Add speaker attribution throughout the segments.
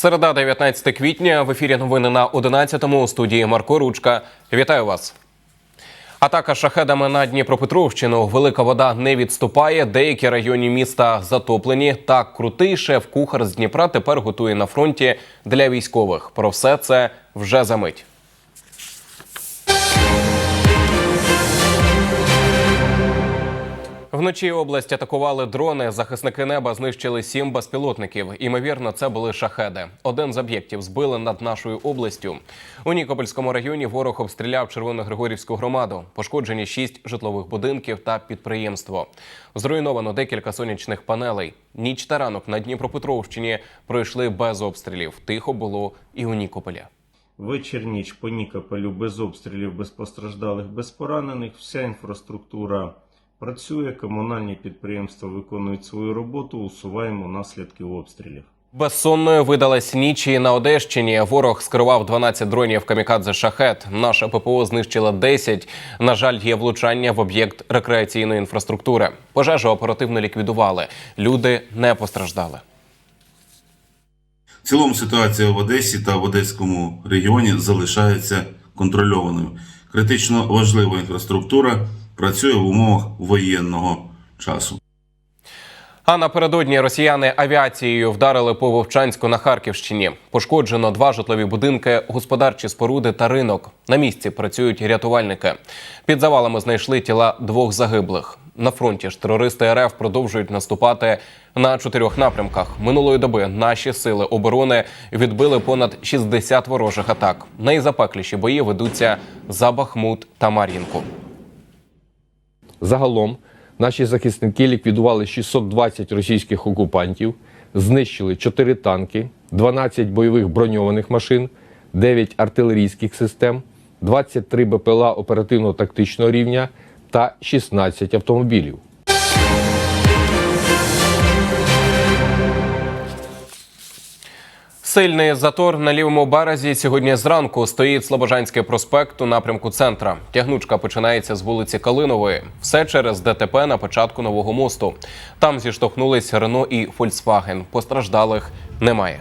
Speaker 1: Середа, 19 квітня. В ефірі новини на 11-му у студії Марко Ручка. Вітаю вас. Атака шахедами на Дніпропетровщину. Велика вода не відступає. Деякі районі міста затоплені. Так крутий шеф-кухар з Дніпра тепер готує на фронті для військових. Про все це вже за мить. Вночі область атакували дрони. Захисники неба знищили сім безпілотників. Імовірно, це були шахеди. Один з об'єктів збили над нашою областю. У Нікопольському районі ворог обстріляв Червоногригорівську громаду. Пошкоджені шість житлових будинків та підприємство. Зруйновано декілька сонячних панелей. Ніч та ранок на Дніпропетровщині пройшли без обстрілів. Тихо було і у Нікополі.
Speaker 2: Вечір ніч по Нікополю без обстрілів, без постраждалих, без поранених. Вся інфраструктура працює, комунальні підприємства виконують свою роботу, усуваємо наслідки обстрілів.
Speaker 1: Безсонною видалась ніч і на Одещині. Ворог скерував 12 дронів камікадзе шахет. Наша ППО знищила 10. На жаль, є влучання в об'єкт рекреаційної інфраструктури. Пожежу оперативно ліквідували. Люди не постраждали.
Speaker 3: В цілому ситуація в Одесі та в Одеському регіоні залишається контрольованою. Критично важлива інфраструктура працює в умовах воєнного часу.
Speaker 1: А напередодні росіяни авіацією вдарили по Вовчанську на Харківщині. Пошкоджено два житлові будинки, господарчі споруди та ринок. На місці працюють рятувальники. Під завалами знайшли тіла двох загиблих. На фронті ж терористи РФ продовжують наступати на чотирьох напрямках. Минулої доби наші сили оборони відбили понад 60 ворожих атак. Найзапекліші бої ведуться за Бахмут та Мар'їнку.
Speaker 4: Загалом наші захисники ліквідували 620 російських окупантів, знищили 4 танки, 12 бойових броньованих машин, 9 артилерійських систем, 23 БПЛА оперативно-тактичного рівня та 16 автомобілів.
Speaker 1: Сильний затор на лівому березі сьогодні зранку стоїть Слобожанський проспект у напрямку центра. Тягнучка починається з вулиці Калинової. Все через ДТП на початку нового мосту. Там зіштовхнулись Рено і Фольксваген. Постраждалих немає.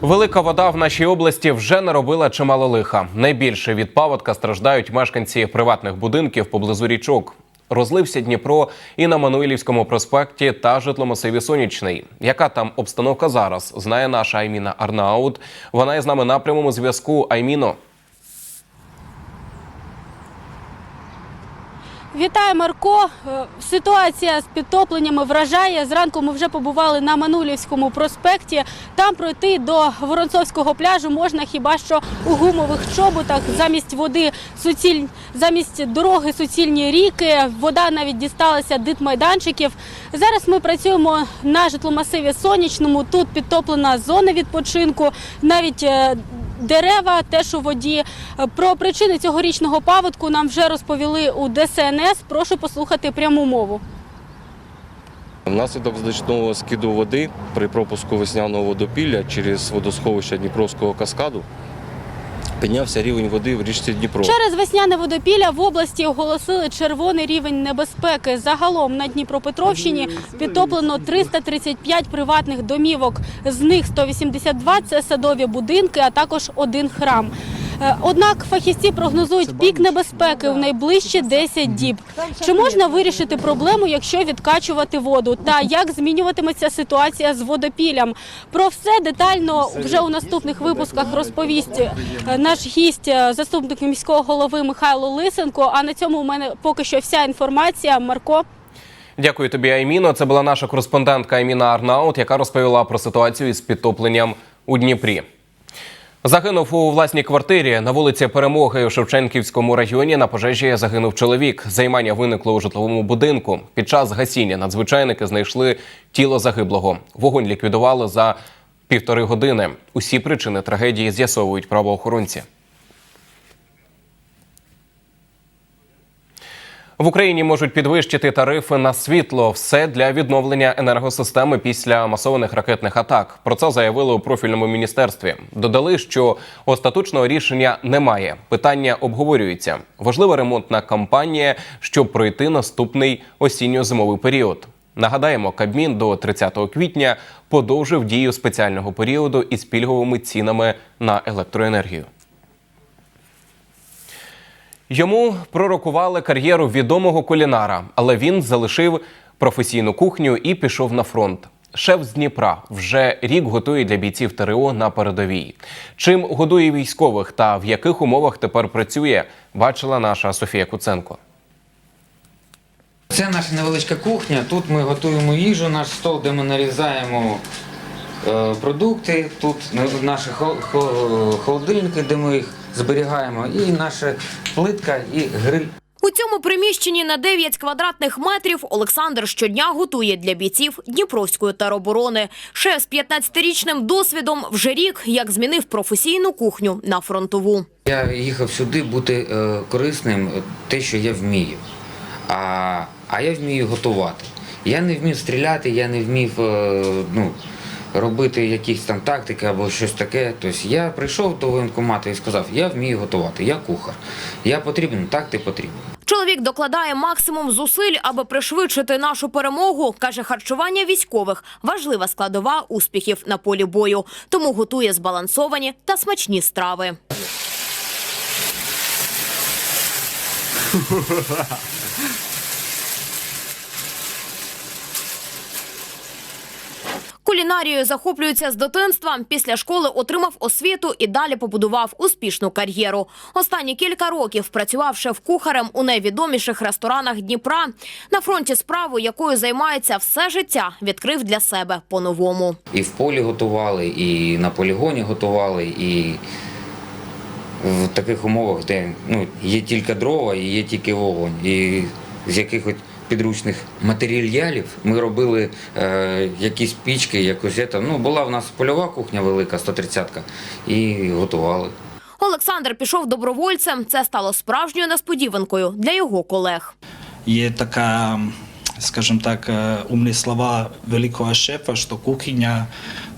Speaker 1: Велика вода в нашій області вже наробила чимало лиха. Найбільше від паводка страждають мешканці приватних будинків поблизу річок. Розлився Дніпро і на Мануїлівському проспекті та житломасиві Сонячний. Яка там обстановка зараз? Знає наша Айміна Арнаут. Вона із нами на прямому зв'язку. Айміно.
Speaker 5: Вітаю, Марко. Е, Ситуація з підтопленнями вражає. Зранку ми вже побували на Манулівському проспекті. Там пройти до Воронцовського пляжу можна хіба що у гумових чоботах. Замість води суціль... замість дороги суцільні ріки. Вода навіть дісталася дитмайданчиків. Зараз ми працюємо на житломасиві сонячному. Тут підтоплена зона відпочинку. Навіть е, Дерева теж у воді. Е, Про причини цьогорічного паводку нам вже розповіли у ДСНС. Прошу послухати пряму мову.
Speaker 6: Внаслідок значного скиду води при пропуску весняного водопілля через водосховище Дніпровського каскаду піднявся рівень води в річці Дніпро.
Speaker 5: Через весняне водопілля в області оголосили червоний рівень небезпеки. Загалом на Дніпропетровщині підтоплено 335 приватних домівок. З них 182 – це садові будинки, а також один храм. Е, Однак фахівці прогнозують пік небезпеки у найближчі 10 діб. Чи можна вирішити проблему, якщо відкачувати воду? Та як змінюватиметься ситуація з водопіллям? Про все детально вже у наступних випусках розповість е, наш гість, е, заступник міського голови Михайло Лисенко. А на цьому у мене поки що вся інформація. Марко.
Speaker 1: Дякую тобі, Айміно. Це була наша кореспондентка Айміна Арнаут, яка розповіла про ситуацію із підтопленням у Дніпрі. Загинув у власній квартирі на вулиці Перемоги у Шевченківському районі. На пожежі загинув чоловік. Займання виникло у житловому будинку. Під час гасіння надзвичайники знайшли тіло загиблого. Вогонь ліквідували за півтори години. Усі причини трагедії з'ясовують правоохоронці. В Україні можуть підвищити тарифи на світло. Все для відновлення енергосистеми після масованих ракетних атак. Про це заявили у профільному міністерстві. Додали, що остаточного рішення немає. Питання обговорюється. Важлива ремонтна кампанія, щоб пройти наступний осінньо-зимовий період. Нагадаємо, Кабмін до 30 квітня подовжив дію спеціального періоду із пільговими цінами на електроенергію. Йому пророкували кар'єру відомого кулінара, але він залишив професійну кухню і пішов на фронт. Шеф з Дніпра вже рік готує для бійців ТРО на передовій. Чим годує військових та в яких умовах тепер працює, бачила наша Софія Куценко.
Speaker 7: Це наша невеличка кухня. Тут ми готуємо їжу, наш стол, де ми нарізаємо е, продукти. Тут наші хол- хол- холодильники, де ми їх зберігаємо, і наша плитка і гриль.
Speaker 8: У цьому приміщенні на 9 квадратних метрів Олександр щодня готує для бійців Дніпровської тероборони. Шеф з 15-річним досвідом вже рік як змінив професійну кухню на фронтову.
Speaker 7: Я їхав сюди бути е, корисним, те, що я вмію. А, а я вмію готувати. Я не вмів стріляти, я не вмів е, ну, робити якісь там тактики або щось таке. Тобто я прийшов до воєнкомату і сказав, я вмію готувати, я кухар. Я потрібен, так ти потрібен.
Speaker 8: Чоловік докладає максимум зусиль, аби пришвидшити нашу перемогу. каже, харчування військових важлива складова успіхів на полі бою, тому готує збалансовані та смачні страви. Кулінарією захоплюється з дитинства. Після школи отримав освіту і далі побудував успішну кар'єру. Останні кілька років працював шеф-кухарем у найвідоміших ресторанах Дніпра. На фронті справу, якою займається все життя, відкрив для себе по-новому.
Speaker 7: І в полі готували, і на полігоні готували, і в таких умовах, де ну, є тільки дрова і є тільки вогонь. І з якихось підручних матеріалів ми робили е, якісь пічки, якось це. Ну, була в нас польова кухня велика, 130-ка, і готували.
Speaker 8: Олександр пішов добровольцем. Це стало справжньою несподіванкою для його колег.
Speaker 9: Є така, скажімо так, е, умні слова великого шефа, що кухня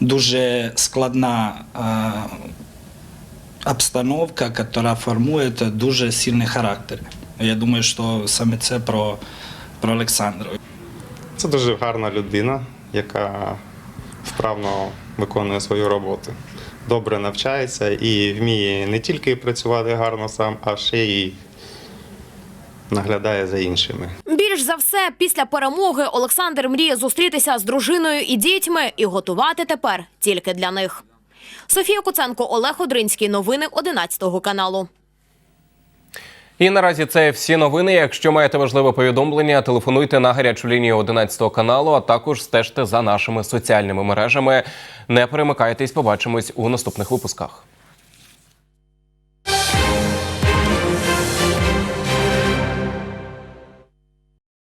Speaker 9: дуже складна е, обстановка, яка формує дуже сильний характер. Я думаю, що саме це про, про Олександра.
Speaker 10: Це дуже гарна людина, яка вправно виконує свою роботу. Добре навчається і вміє не тільки працювати гарно сам, а ще й наглядає за іншими.
Speaker 8: Більш за все, після перемоги Олександр мріє зустрітися з дружиною і дітьми і готувати тепер тільки для них. Софія Куценко, Олег Одринський. Новини 11 каналу.
Speaker 1: І наразі це всі новини. Якщо маєте важливе повідомлення, телефонуйте на гарячу лінію 11 каналу, а також стежте за нашими соціальними мережами. Не перемикайтесь, побачимось у наступних випусках.